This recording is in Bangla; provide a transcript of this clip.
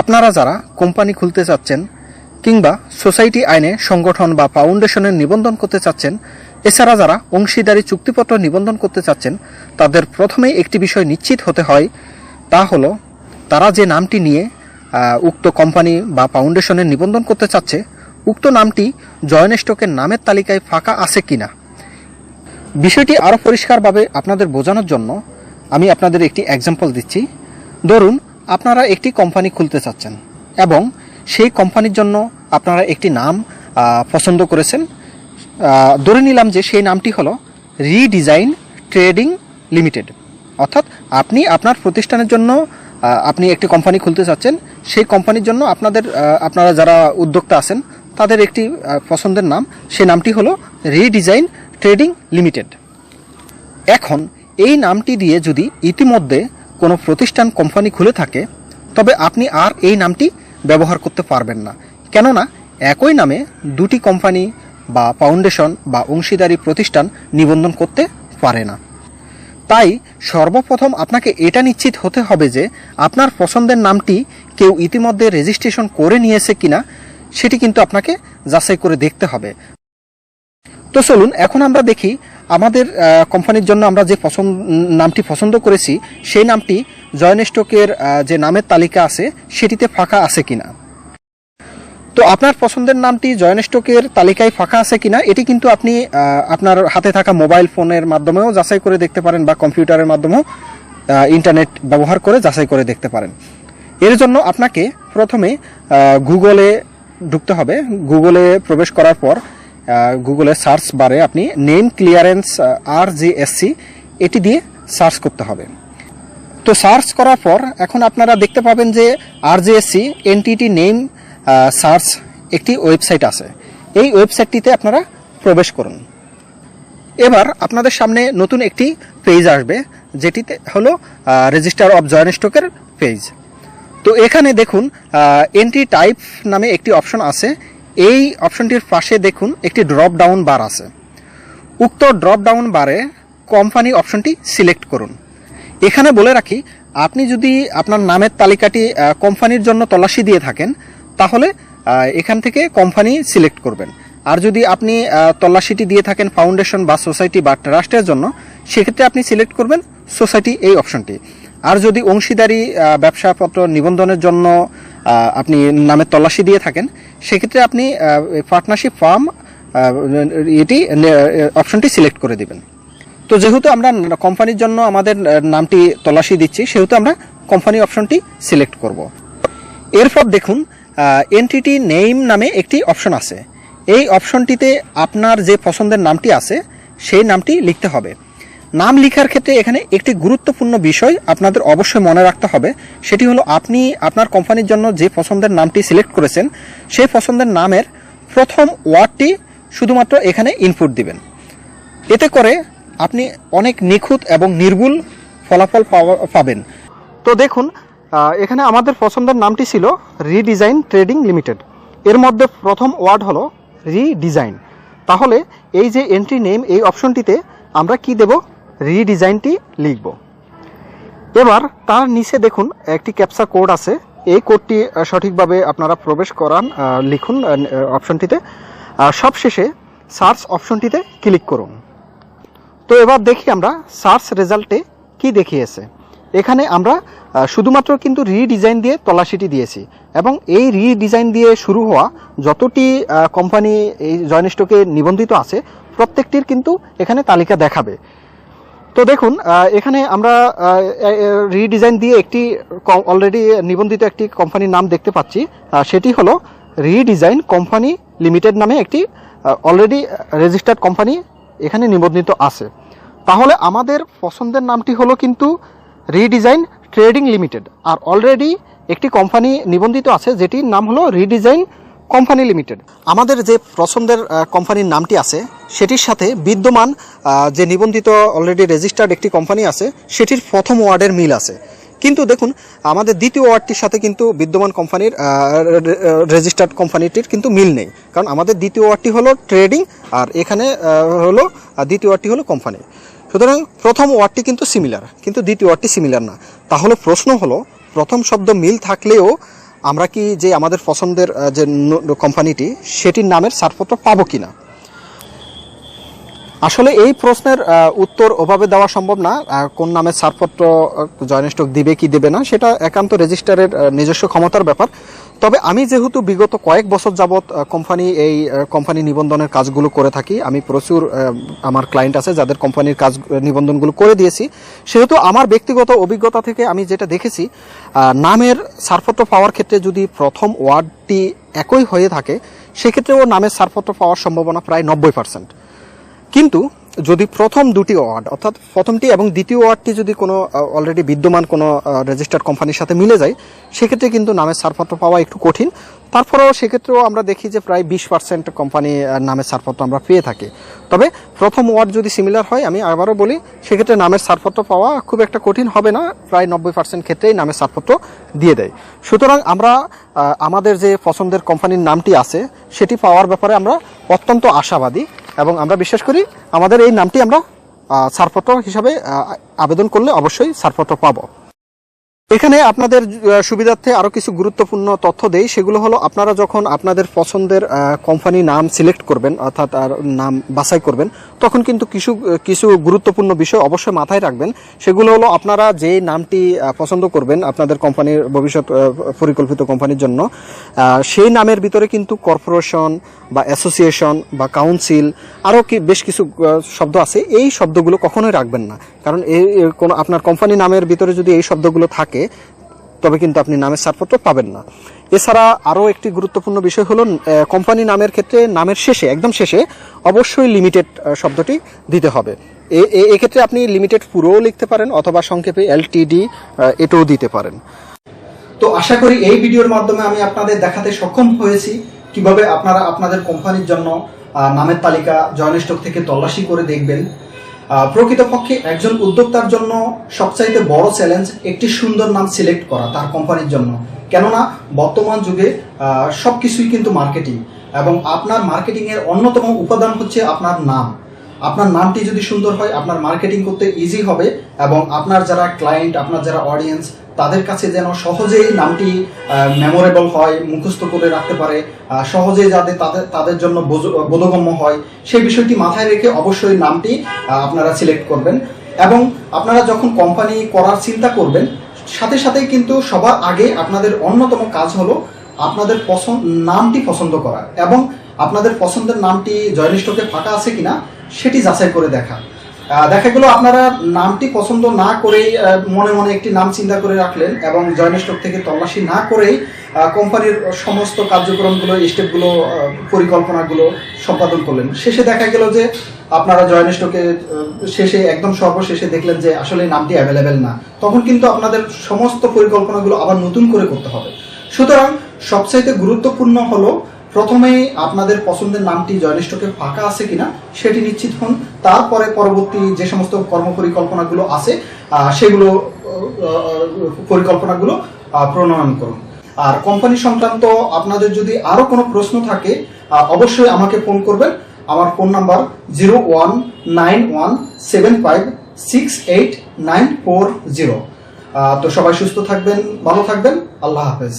আপনারা যারা কোম্পানি খুলতে চাচ্ছেন কিংবা সোসাইটি আইনে সংগঠন বা ফাউন্ডেশনের নিবন্ধন করতে চাচ্ছেন, এছাড়া যারা অংশীদারি চুক্তিপত্র নিবন্ধন করতে চাচ্ছেন, তাদের প্রথমেই একটি বিষয় নিশ্চিত হতে হয়, তা হলো তারা যে নামটি নিয়ে উক্ত কোম্পানি বা ফাউন্ডেশনের নিবন্ধন করতে চাচ্ছে, উক্ত নামটি জয়েন স্টকের নামের তালিকায় ফাঁকা আছে কিনা। বিষয়টি আরও পরিষ্কারভাবে আপনাদের বোঝানোর জন্য আমি আপনাদের একটি এক্সাম্পল দিচ্ছি। ধরুন আপনারা একটি কোম্পানি খুলতে চাচ্ছেন এবং সেই কোম্পানির জন্য আপনারা একটি নাম পছন্দ করেছেন। ধরে নিলাম যে সেই নামটি হলো রিডিজাইন ট্রেডিং লিমিটেড। অর্থাৎ আপনি আপনার প্রতিষ্ঠানের জন্য আপনি একটি কোম্পানি খুলতে চাচ্ছেন। সেই কোম্পানির জন্য আপনাদের আপনারা যারা উদ্যোক্তা আছেন, তাদের একটি পছন্দের নাম। সেই নামটি হলো রিডিজাইন ট্রেডিং লিমিটেড। এখন এই নামটি দিয়ে যদি ইতিমধ্যে কোনো প্রতিষ্ঠান, কোম্পানি খুলে থাকে, তবে আপনি আর এই নামটি ব্যবহার করতে পারবেন না। কেননা, একই নামে দুটি কোম্পানি বা ফাউন্ডেশন বা অংশীদারি প্রতিষ্ঠান নিবন্ধন করতে পারে না। তাই সর্বপ্রথম আপনাকে এটা নিশ্চিত হতে হবে যে আপনার পছন্দের নামটি কেউ ইতিমধ্যে রেজিস্ট্রেশন করে নিয়েছে কিনা, সেটি কিন্তু আপনাকে যাচাই করে দেখতে হবে। তো চলুন, এখন আমরা দেখি আমাদের কোম্পানির জন্য আমরা যে পছন্দ, নামটি পছন্দ করেছি, সেই নামটি জয়েন স্টকের যে নামের তালিকা আছে, সেটিতে ফাঁকা আছে কিনা। তো আপনার পছন্দের নামটি জয়েন স্টকের তালিকায় ফাঁকা আছে কিনা, এটি কিন্তু আপনি আপনার হাতে থাকা মোবাইল ফোনের মাধ্যমেও যাচাই করে দেখতে পারেন বা কম্পিউটারের মাধ্যমেও ইন্টারনেট ব্যবহার করে যাচাই করে দেখতে পারেন। এর জন্য আপনাকে প্রথমে গুগলে ঢুকতে হবে। গুগলে প্রবেশ করার পর গুগলে সার্চ বারে আপনি name clearance R J S C এটি দিয়ে সার্চ করতে হবে। তো সার্চ করার পর এখন আপনারা দেখতে পাবেন যে আরজেএসসি এনটিটি নেম সার্চ একটি ওয়েবসাইট আছে। এই ওয়েবসাইটটিতে আপনারা প্রবেশ করুন। এবার আপনাদের সামনে নতুন একটি পেজ আসবে, যেটিতে হলো রেজিস্টার অফ জয়েন স্টকের পেজ তো এখানে দেখুন এন্ট্রি টাইপ নামে একটি অপশন আছে। এই অপশনটির পাশে দেখুন একটি ড্রপ ডাউন বার আছে। উক্ত ড্রপ ডাউন বারে কোম্পানি অপশনটি সিলেক্ট করুন। এখানে বলে রাখি, আপনি যদি আপনার নামের তালিকাটি কোম্পানির জন্য তল্লাশি দিয়ে থাকেন, তাহলে এখান থেকে কোম্পানি সিলেক্ট করবেন। আর যদি আপনি তল্লাশিটি দিয়ে থাকেন ফাউন্ডেশন বা সোসাইটি বা ট্রাস্টের জন্য, সেক্ষেত্রে আপনি সিলেক্ট করবেন সোসাইটি এই অপশনটি আর যদি অংশীদারি ব্যবসাপত্র নিবন্ধনের জন্য আপনি নামের তল্লাশি দিয়ে থাকেন, সেক্ষেত্রে আপনি পার্টনারশিপ ফার্ম এটি অপশনটি সিলেক্ট করে দিবেন। তো যেহেতু আমরা কোম্পানির জন্য আমাদের নামটি তল্লাশি দিচ্ছি, সেহেতু আমরা কোম্পানি অপশনটি সিলেক্ট করব। এরপর দেখুন এনটিটি নেইম নামে একটি অপশন আছে। এই অপশনটিতে আপনার যে পছন্দের নামটি আছে, সেই নামটি লিখতে হবে। নাম লেখার ক্ষেত্রে এখানে একটি গুরুত্বপূর্ণ বিষয় আপনাদের অবশ্যই মনে রাখতে হবে। সেটি হলো আপনি আপনার কোম্পানির জন্য যে পছন্দের নামটি সিলেক্ট করেছেন, সেই পছন্দের নামের প্রথম ওয়ার্ডটি শুধুমাত্র এখানে ইনপুট দিবেন। এতে করে আপনি অনেক নিখুঁত এবং নির্ভুল ফলাফল পাবেন। তো দেখুন এখানে আমাদের পছন্দের নামটি ছিল রিডিজাইন ট্রেডিং লিমিটেড এর মধ্যে প্রথম ওয়ার্ড হলো রিডিজাইন তাহলে এই যে এন্ট্রি নেম এই অপশনটিতে আমরা কি দেব? রিডিজাইনটি লিখব। এবার তার নিচে দেখুন, একটি ক্যাপসা কোড আছে। এই কোডটি সঠিকভাবে আপনারা প্রবেশ করান লিখুন অপশনটিতে সবশেষে সার্চ অপশনটিতে ক্লিক করুন। তো এবার দেখি আমরা সার্চ রেজাল্টে কি দেখিয়েছে। এখানে আমরা শুধুমাত্র কিন্তু রিডিজাইন দিয়ে তলাশিটি দিয়েছি এবং এই রিডিজাইন দিয়ে শুরু হওয়া যতটি কোম্পানি এই জয়নিষ্টকে নিবন্ধিত আছে, প্রত্যেকটির কিন্তু এখানে তালিকা দেখাবে। তো দেখুন এখানে আমরা রিডিজাইন দিয়ে একটি অলরেডি নিবন্ধিত একটি কোম্পানির নাম দেখতে পাচ্ছি। সেটি হলো রিডিজাইন কোম্পানি লিমিটেড নামে একটি অলরেডি রেজিস্টার্ড কোম্পানি এখানে নিবন্ধিত আছে। তাহলে আমাদের পছন্দের নামটি হলো কিন্তু রিডিজাইন ট্রেডিং লিমিটেড আর অলরেডি একটি কোম্পানি নিবন্ধিত আছে, যেটির নাম হলো রিডিজাইন কোম্পানি লিমিটেড। আমাদের যে পছন্দের কোম্পানির নামটি আছে, সেটির সাথে বিদ্যমান যে নিবন্ধিত অলরেডি রেজিস্টার্ড একটি কোম্পানি আছে, সেটির প্রথম ওয়ার্ডের মিল আছে। কিন্তু দেখুন, আমাদের দ্বিতীয় ওয়ার্ডটির সাথে কিন্তু বিদ্যমান কোম্পানির রেজিস্টার্ড কোম্পানিটির কিন্তু মিল নেই। কারণ আমাদের দ্বিতীয় ওয়ার্ডটি হলো ট্রেডিং আর এখানে হলো দ্বিতীয় ওয়ার্ডটি হলো কোম্পানি। সুতরাং প্রথম ওয়ার্ডটি কিন্তু সিমিলার কিন্তু দ্বিতীয় ওয়ার্ডটি সিমিলার না। তাহলে প্রশ্ন হলো, প্রথম শব্দ মিল থাকলেও আমরা কি যে আমাদের পছন্দের যে কোম্পানিটি সেটির নামের ছাড়পত্র পাবো কিনা? আসলে এই প্রশ্নের উত্তর ওভাবে দেওয়া সম্ভব না। কোন নামের ছাড়পত্র জয়েন স্টক দিবে কি দেবে না, সেটা একান্ত রেজিস্টারের নিজস্ব ক্ষমতার ব্যাপার। তবে আমি যেহেতু বিগত কয়েক বছর যাবৎ কোম্পানি এই কোম্পানি নিবন্ধনের কাজগুলো করে থাকি, আমি প্রচুর আমার ক্লায়েন্ট আছে যাদের কোম্পানির কাজ নিবন্ধনগুলো করে দিয়েছি। সেহেতু আমার ব্যক্তিগত অভিজ্ঞতা থেকে আমি যেটা দেখেছি নামের ছাড়পত্র পাওয়ার ক্ষেত্রে যদি প্রথম ওয়ার্ডটি একই হয়ে থাকে, সেক্ষেত্রেও নামের ছাড়পত্র পাওয়ার সম্ভাবনা প্রায় নব্বই পার্সেন্ট। কিন্তু যদি প্রথম দুটি ওয়ার্ড, অর্থাৎ প্রথমটি এবং দ্বিতীয় ওয়ার্ডটি যদি কোনো অলরেডি বিদ্যমান কোনো রেজিস্টার্ড কোম্পানির সাথে মিলে যায়, সেক্ষেত্রে কিন্তু নামের ছাড়পত্র পাওয়া একটু কঠিন। তারপরেও সেক্ষেত্রেও আমরা দেখি যে প্রায় বিশ পার্সেন্ট কোম্পানি নামের ছাড়পত্র আমরা পেয়ে থাকি। তবে প্রথম ওয়ার্ড যদি সিমিলার হয়, আমি আবারও বলি, সেক্ষেত্রে নামের ছাড়পত্র পাওয়া খুব একটা কঠিন হবে না, প্রায় নব্বই পার্সেন্ট ক্ষেত্রেই নামের ছাড়পত্র দিয়ে দেয়। সুতরাং আমরা আমাদের যে পছন্দের কোম্পানির নামটি আছে, সেটি পাওয়ার ব্যাপারে আমরা অত্যন্ত আশাবাদী। এবং আমরা বিশ্বাস করি আমাদের এই নামটি আমরা ছাড়পত্র হিসাবে আবেদন করলে অবশ্যই ছাড়পত্র পাবো। এখানে আপনাদের সুবিধার্থে আরও কিছু গুরুত্বপূর্ণ তথ্য দেই। সেগুলো হলো, আপনারা যখন আপনাদের পছন্দের কোম্পানি নাম সিলেক্ট করবেন, অর্থাৎ আর নাম বাছাই করবেন, তখন কিন্তু কিছু কিছু গুরুত্বপূর্ণ বিষয় অবশ্যই মাথায় রাখবেন। সেগুলো হলো, আপনারা যে নামটি পছন্দ করবেন আপনাদের কোম্পানির ভবিষ্যৎ পরিকল্পিত কোম্পানির জন্য সেই নামের ভিতরে কিন্তু কর্পোরেশন বা অ্যাসোসিয়েশন বা কাউন্সিল আরও কি, বেশ কিছু শব্দ আছে। এই শব্দগুলো কখনোই রাখবেন না। কারণ এই এই কোনো, আপনার কোম্পানি নামের ভিতরে যদি এই শব্দগুলো থাকে তবে কিন্তু আপনি নামের ছাড়পত্র পাবেন না। এছাড়া আরও একটি গুরুত্বপূর্ণ বিষয় হলো কোম্পানি নামের ক্ষেত্রে নামের শেষে, একদম শেষে অবশ্যই লিমিটেড শব্দটি দিতে হবে। এক্ষেত্রে আপনি লিমিটেড পুরোও লিখতে পারেন অথবা সংক্ষেপে এলটিডি এটাও দিতে পারেন। তো আশা করি এই ভিডিওর মাধ্যমে আমি আপনাদের দেখাতে সক্ষম হয়েছি কীভাবে আপনারা আপনাদের কোম্পানির জন্য নামের তালিকা জয়েন স্টক থেকে তল্লাশি করে দেখবেন। প্রকৃতপক্ষে একজন উদ্যোক্তার জন্য সবচাইতে বড় চ্যালেঞ্জ একটি সুন্দর নাম সিলেক্ট করা তার কোম্পানির জন্য। কেননা, বর্তমান যুগে সব কিছুই কিন্তু মার্কেটিং এবং আপনার মার্কেটিংয়ের অন্যতম উপাদান হচ্ছে আপনার নাম। আপনার নামটি যদি সুন্দর হয়, আপনার মার্কেটিং করতে ইজি হবে এবং আপনার যারা ক্লায়েন্ট আপনার যারা অডিয়েন্স তাদের কাছে যেন সহজেই নামটি মেমোরেবল হয়, মুখস্থ করে রাখতে পারে সহজেই যাদের তাদের তাদের জন্য বোধগম্য হয়, সেই বিষয়টি মাথায় রেখে অবশ্যই নামটি আপনারা সিলেক্ট করবেন। এবং আপনারা যখন কোম্পানি করার চিন্তা করবেন, সাথে সাথেই কিন্তু সবার আগে আপনাদের অন্যতম কাজ হলো আপনাদের পছন্দ, নামটি পছন্দ করা। এবং আপনাদের পছন্দের নামটি জয়েন স্টকে ফাঁকা আছে কিনা সেটি যাচাই করে দেখা। দেখা গেল আপনারা নামটি পছন্দ না করেই মনে মনে একটি নাম চিন্তা করে রাখলেন এবং জয়েন স্টক থেকে তল্লাশি না করেই কোম্পানির সমস্ত কার্যক্রমগুলো, স্টেপগুলো পরিকল্পনাগুলো সম্পাদন করলেন। শেষে দেখা গেল যে আপনারা জয়েন স্টকে শেষে একদম সর্বশেষে দেখলেন যে আসলে নামটি অ্যাভেলেবেল না। তখন কিন্তু আপনাদের সমস্ত পরিকল্পনাগুলো আবার নতুন করে করতে হবে। সুতরাং সবচাইতে গুরুত্বপূর্ণ হলো প্রথমেই আপনাদের পছন্দের নামটি জয়েন স্টকে ফাঁকা আছে কিনা সেটি নিশ্চিত হন। তারপরে পরবর্তী যে সমস্ত কর্ম পরিকল্পনাগুলো আছে সেগুলো পরিকল্পনাগুলো প্রণয়ন করুন। আর কোম্পানি সংক্রান্ত আপনাদের যদি আরও কোনো প্রশ্ন থাকে অবশ্যই আমাকে ফোন করবেন। আমার phone number zero one nine one seven five six eight nine four zero. তো সবাই সুস্থ থাকবেন, ভালো থাকবেন। আল্লাহ হাফেজ।